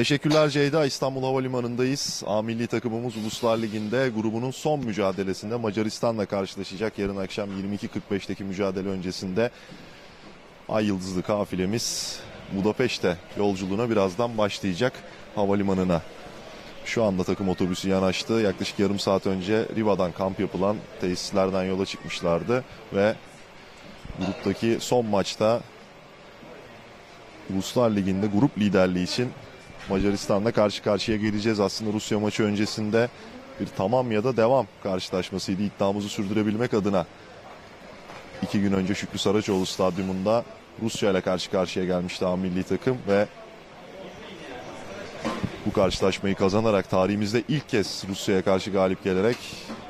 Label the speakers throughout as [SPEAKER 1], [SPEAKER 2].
[SPEAKER 1] Teşekkürler Ceyda. İstanbul Havalimanı'ndayız. A milli takımımız Uluslar Ligi'nde grubunun son mücadelesinde Macaristan'la karşılaşacak. Yarın akşam 22.45'teki mücadele öncesinde Ay Yıldızlı kafilemiz Budapeşte yolculuğuna birazdan başlayacak havalimanına. Şu anda takım otobüsü yanaştı. Yaklaşık yarım saat önce Riva'dan kamp yapılan tesislerden yola çıkmışlardı ve gruptaki son maçta Uluslar Ligi'nde grup liderliği için Macaristan'la karşı karşıya geleceğiz. Aslında Rusya maçı öncesinde bir tamam ya da devam karşılaşmasıydı iddiamızı sürdürebilmek adına. İki gün önce Şükrü Saraçoğlu stadyumunda Rusya ile karşı karşıya gelmişti A milli takım ve bu karşılaşmayı kazanarak tarihimizde ilk kez Rusya'ya karşı galip gelerek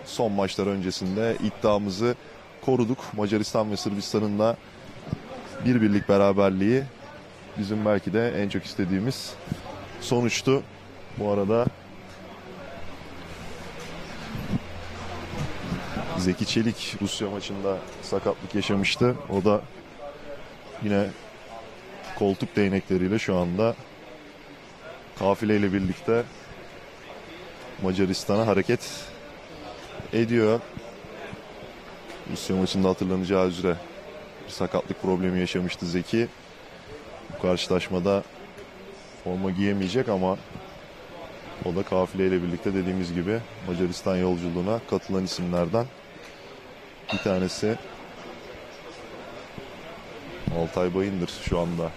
[SPEAKER 1] son maçlar öncesinde iddiamızı koruduk. Macaristan ve Sırbistan'ın da bir birlik beraberliği bizim belki de en çok istediğimiz sonuçtu. Bu arada Zeki Çelik Rusya maçında sakatlık yaşamıştı. O da yine koltuk değnekleriyle şu anda kafileyle birlikte Macaristan'a hareket ediyor. Rusya maçında hatırlanacağı üzere bir sakatlık problemi yaşamıştı Zeki. Bu karşılaşmada forma giyemeyecek ama o da kafileyle birlikte dediğimiz gibi Macaristan yolculuğuna katılan isimlerden bir tanesi. Altay Bayındır şu anda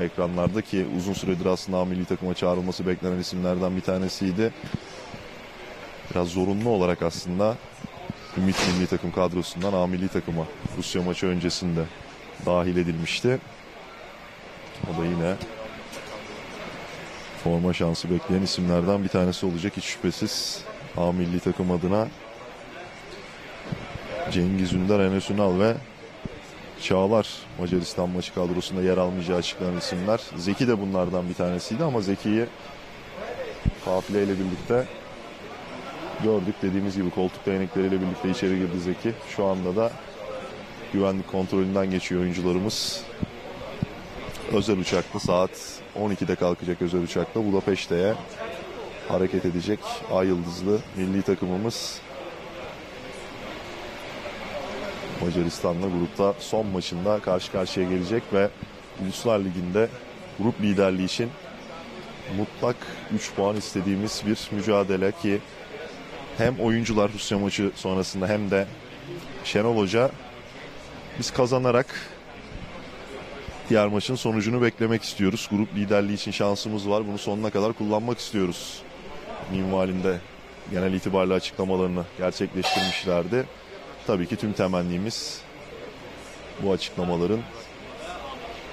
[SPEAKER 1] ekranlarda ki uzun süredir aslında milli takıma çağrılması beklenen isimlerden bir tanesiydi. Biraz zorunlu olarak aslında Ümit milli takım kadrosundan A milli takıma Rusya maçı öncesinde dahil edilmişti. O da yine forma şansı bekleyen isimlerden bir tanesi olacak hiç şüphesiz. A milli takım adına Cengiz Ünder, Enes Ünal ve Çağlar Macaristan maçı kadrosunda yer almayacağı açıklanan isimler. Zeki de bunlardan bir tanesiydi ama Zeki'yi kafileyle birlikte gördük. Dediğimiz gibi koltuk değnekleriyle birlikte içeri girdi Zeki. Şu anda da güvenlik kontrolünden geçiyor oyuncularımız. Özel uçaklı saat 12'de kalkacak özel uçakla Budapeşte'ye hareket edecek Ay Yıldızlı milli takımımız. Macaristan'la grupta son maçında karşı karşıya gelecek ve Uluslar Ligi'nde grup liderliği için mutlak 3 puan istediğimiz bir mücadele ki hem oyuncular Rusya maçı sonrasında hem de Şenol Hoca biz kazanarak diğer maçın sonucunu beklemek istiyoruz. Grup liderliği için şansımız var. Bunu sonuna kadar kullanmak istiyoruz. Minvalinde genel itibariyle açıklamalarını gerçekleştirmişlerdi. Tabii ki tüm temennimiz bu açıklamaların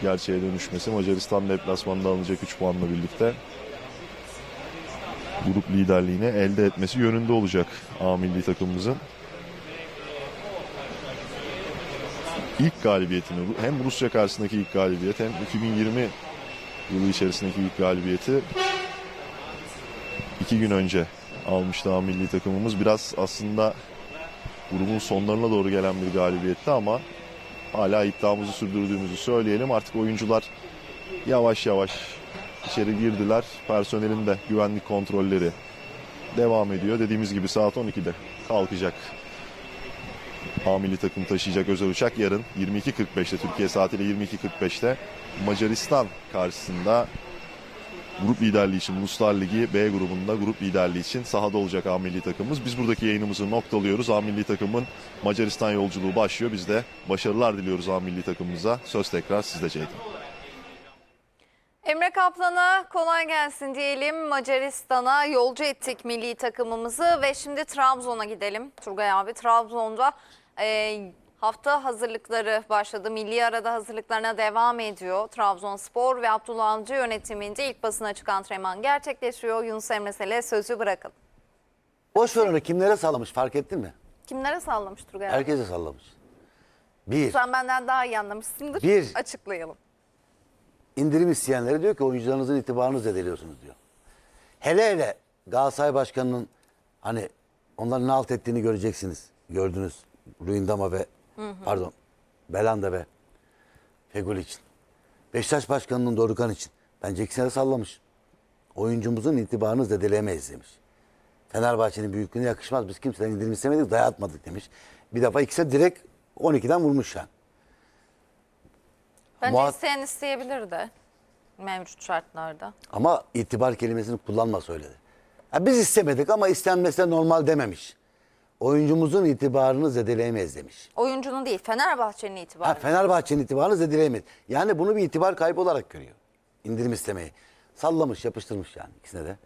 [SPEAKER 1] gerçeğe dönüşmesi. Macaristan deplasmanda alınacak 3 puanla birlikte grup liderliğini elde etmesi yönünde olacak A milli takımımızın. İlk galibiyetini hem Rusya karşısındaki ilk galibiyet hem 2020 yılı içerisindeki ilk galibiyeti iki gün önce almıştı A milli takımımız. Biraz aslında grubun sonlarına doğru gelen bir galibiyetti ama hala iddiamızı sürdürdüğümüzü söyleyelim. Artık oyuncular yavaş yavaş içeri girdiler. Personelin de güvenlik kontrolleri devam ediyor. Dediğimiz gibi saat 12'de kalkacak. A milli takım taşıyacak özel uçak yarın 22.45'te Türkiye saatiyle 22.45'te Macaristan karşısında grup liderliği için Uluslar Ligi B grubunda grup liderliği için sahada olacak A milli takımımız. Biz buradaki yayınımızı noktalıyoruz. A milli takımın Macaristan yolculuğu başlıyor. Biz de başarılar diliyoruz A milli takımımıza. Söz tekrar sizde Ceyda.
[SPEAKER 2] Emre Kaplan'a kolay gelsin diyelim. Macaristan'a yolcu ettik milli takımımızı ve şimdi Trabzon'a gidelim. Turgay abi Trabzon'da e, hafta hazırlıkları başladı. Milli arada hazırlıklarına devam ediyor. Trabzonspor ve Abdullah Avcı yönetiminde ilk basına açık antrenman gerçekleşiyor. Yunus Emre Sel'e sözü bırakalım.
[SPEAKER 3] Boş ver onu kimlere sallamış fark ettin mi?
[SPEAKER 2] Kimlere sallamış Turgay abi?
[SPEAKER 3] Herkese sallamış. Bir,
[SPEAKER 2] Sen benden daha iyi anlamışsındır.
[SPEAKER 3] Bir.
[SPEAKER 2] Açıklayalım.
[SPEAKER 3] indirim isteyenlere diyor ki oyuncularınızın itibarını zedeliyorsunuz diyor. Hele hele Galatasaray Başkanı'nın hani onların ne alt ettiğini göreceksiniz. Gördünüz. Ruindama ve pardon Belanda ve Fegül için. Beşiktaş Başkanı'nın Dorukan için. Bence ikisine de sallamış. Oyuncumuzun itibarını zedeleyemeyiz demiş. Fenerbahçe'nin büyüklüğüne yakışmaz. Biz kimseden indirim istemedik, dayatmadık demiş. Bir defa ikisi direkt 12'den vurmuş yani.
[SPEAKER 2] Bence
[SPEAKER 3] Muhat-
[SPEAKER 2] isteyen isteyebilir de mevcut şartlarda.
[SPEAKER 3] Ama itibar kelimesini kullanma söyledi. Ha, biz istemedik ama istenmesi de normal dememiş. Oyuncumuzun itibarını zedeleyemeyiz demiş.
[SPEAKER 2] Oyuncunun değil Fenerbahçe'nin itibarı.
[SPEAKER 3] Ha, Fenerbahçe'nin itibarını zedeleyemeyiz. Yani bunu bir itibar kaybı olarak görüyor. İndirim istemeyi. Sallamış, yapıştırmış yani ikisine de.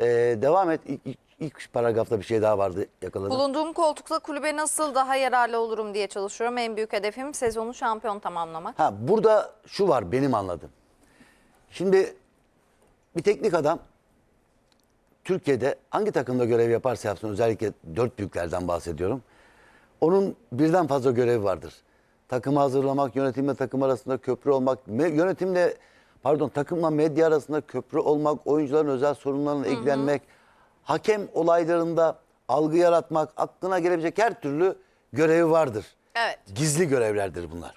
[SPEAKER 3] Ee, devam et. İlk, ilk, ilk paragrafta bir şey daha vardı yakaladım.
[SPEAKER 2] Bulunduğum koltukta kulübe nasıl daha yararlı olurum diye çalışıyorum. En büyük hedefim sezonu şampiyon tamamlamak.
[SPEAKER 3] Ha burada şu var benim anladığım. Şimdi bir teknik adam Türkiye'de hangi takımda görev yaparsa yapsın özellikle dört büyüklerden bahsediyorum. Onun birden fazla görevi vardır. Takımı hazırlamak, yönetimle takım arasında köprü olmak, yönetimle pardon takımla medya arasında köprü olmak, oyuncuların özel sorunlarına ilgilenmek, hakem olaylarında algı yaratmak, aklına gelebilecek her türlü görevi vardır.
[SPEAKER 2] Evet.
[SPEAKER 3] Gizli görevlerdir bunlar.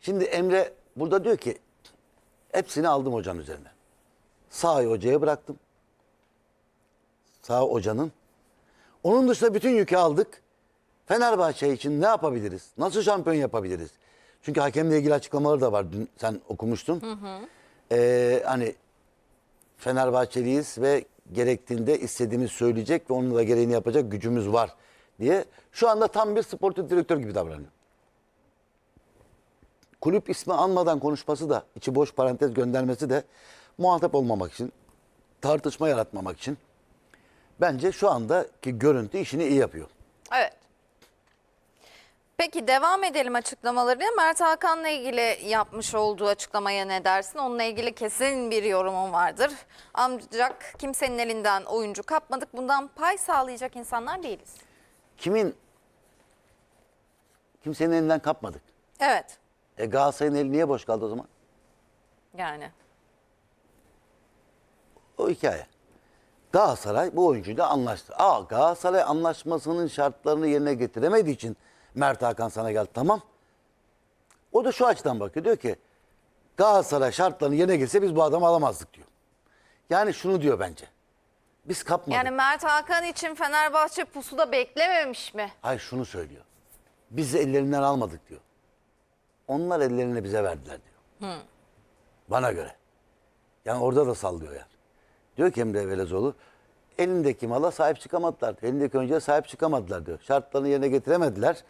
[SPEAKER 3] Şimdi Emre burada diyor ki hepsini aldım hocanın üzerine. Sağ hocaya bıraktım. Sağ hocanın. Onun dışında bütün yükü aldık. Fenerbahçe için ne yapabiliriz? Nasıl şampiyon yapabiliriz? Çünkü hakemle ilgili açıklamaları da var. Dün sen okumuştun. Ee, hani Fenerbahçeliyiz ve gerektiğinde istediğimiz söyleyecek ve onun da gereğini yapacak gücümüz var diye. Şu anda tam bir sportif direktör gibi davranıyor. Kulüp ismi anmadan konuşması da, içi boş parantez göndermesi de muhatap olmamak için, tartışma yaratmamak için bence şu andaki görüntü işini iyi yapıyor.
[SPEAKER 2] Evet. Peki devam edelim açıklamalarına. Mert Hakan'la ilgili yapmış olduğu açıklamaya ne dersin? Onunla ilgili kesin bir yorumum vardır. Ancak kimsenin elinden oyuncu kapmadık. Bundan pay sağlayacak insanlar değiliz.
[SPEAKER 3] Kimin kimsenin elinden kapmadık.
[SPEAKER 2] Evet.
[SPEAKER 3] E Galatasaray'ın eli niye boş kaldı o zaman?
[SPEAKER 2] Yani.
[SPEAKER 3] O hikaye. Galatasaray bu oyuncuyla anlaştı. Aa Galatasaray anlaşmasının şartlarını yerine getiremediği için Mert Hakan sana geldi. Tamam. O da şu açıdan bakıyor. Diyor ki Galatasaray şartlarını yerine getirse biz bu adamı alamazdık diyor. Yani şunu diyor bence. Biz kapmadık.
[SPEAKER 2] Yani Mert Hakan için Fenerbahçe pusuda beklememiş mi?
[SPEAKER 3] Hayır şunu söylüyor. Biz ellerinden almadık diyor. Onlar ellerini bize verdiler diyor. Bana göre. Yani orada da sallıyor yani. Diyor ki Emre Velezoğlu elindeki mala sahip çıkamadılar. Elindeki oyuncuya sahip çıkamadılar diyor. Şartlarını yerine getiremediler.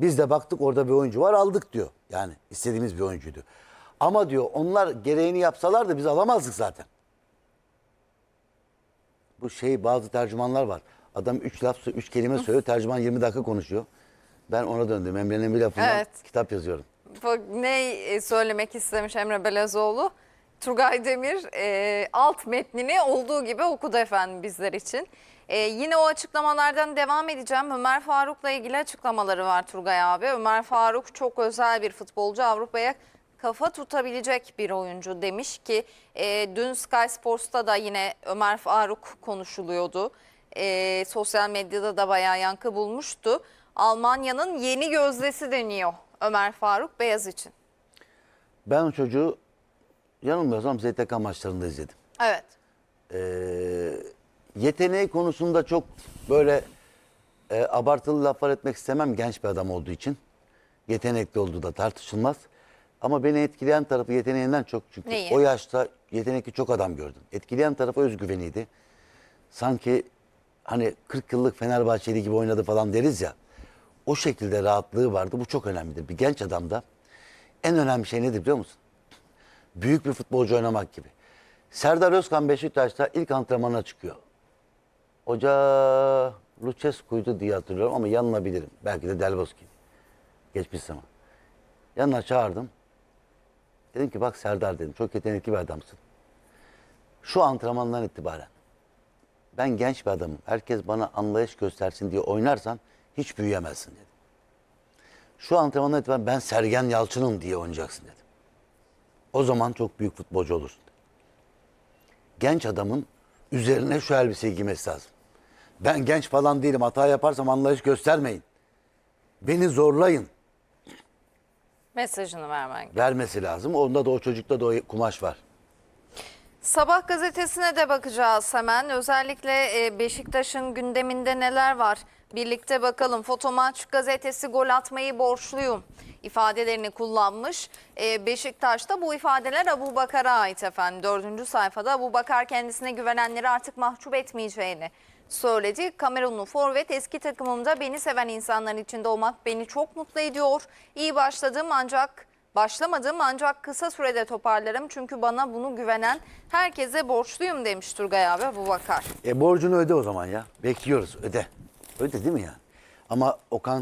[SPEAKER 3] Biz de baktık orada bir oyuncu var aldık diyor. Yani istediğimiz bir oyuncuydu. Ama diyor onlar gereğini yapsalar da biz alamazdık zaten. Bu şey bazı tercümanlar var. Adam üç laf, üç kelime söylüyor. Tercüman 20 dakika konuşuyor. Ben ona döndüm. Emre'nin bir lafından
[SPEAKER 2] Evet.
[SPEAKER 3] kitap yazıyorum.
[SPEAKER 2] Ne söylemek istemiş Emre Belezoğlu? Turgay Demir e, alt metnini olduğu gibi okudu efendim bizler için. E, yine o açıklamalardan devam edeceğim. Ömer Faruk'la ilgili açıklamaları var Turgay abi. Ömer Faruk çok özel bir futbolcu. Avrupa'ya kafa tutabilecek bir oyuncu demiş ki e, dün Sky Sports'ta da yine Ömer Faruk konuşuluyordu. E, sosyal medyada da bayağı yankı bulmuştu. Almanya'nın yeni gözdesi deniyor Ömer Faruk Beyaz için.
[SPEAKER 3] Ben o çocuğu yanılmıyorsam ZTK maçlarında izledim.
[SPEAKER 2] Evet.
[SPEAKER 3] Ee, yeteneği konusunda çok böyle e, abartılı laflar etmek istemem genç bir adam olduğu için. Yetenekli olduğu da tartışılmaz. Ama beni etkileyen tarafı yeteneğinden çok çünkü
[SPEAKER 2] Neyi?
[SPEAKER 3] o yaşta yetenekli çok adam gördüm. Etkileyen tarafı özgüveniydi. Sanki hani 40 yıllık Fenerbahçeli gibi oynadı falan deriz ya. O şekilde rahatlığı vardı. Bu çok önemlidir. Bir genç adamda en önemli şey nedir biliyor musun? Büyük bir futbolcu oynamak gibi. Serdar Özkan Beşiktaş'ta ilk antrenmana çıkıyor. Hoca Lucescu'ydu diye hatırlıyorum ama yanılabilirim. Belki de Delboski. Geçmiş zaman. Yanına çağırdım. Dedim ki bak Serdar dedim çok yetenekli bir adamsın. Şu antrenmandan itibaren ben genç bir adamım. Herkes bana anlayış göstersin diye oynarsan hiç büyüyemezsin dedim. Şu antrenmandan itibaren ben Sergen Yalçın'ım diye oynayacaksın dedim. O zaman çok büyük futbolcu olursun. Genç adamın üzerine şu elbiseyi giymesi lazım. Ben genç falan değilim. Hata yaparsam anlayış göstermeyin. Beni zorlayın.
[SPEAKER 2] Mesajını vermen.
[SPEAKER 3] Vermesi lazım. Onda da o çocukta da o kumaş var.
[SPEAKER 2] Sabah gazetesine de bakacağız hemen. Özellikle e, Beşiktaş'ın gündeminde neler var? Birlikte bakalım. Fotomaç gazetesi gol atmayı borçluyum ifadelerini kullanmış. E, Beşiktaş'ta bu ifadeler Abu Bakar'a ait efendim. Dördüncü sayfada Abu Bakar kendisine güvenenleri artık mahcup etmeyeceğini söyledi. Kamerunlu forvet eski takımımda beni seven insanların içinde olmak beni çok mutlu ediyor. İyi başladım ancak Başlamadım ancak kısa sürede toparlarım çünkü bana bunu güvenen herkese borçluyum demiş Turgay abi bu bakar.
[SPEAKER 3] E borcunu öde o zaman ya. Bekliyoruz öde. Öde değil mi yani? Ama Okan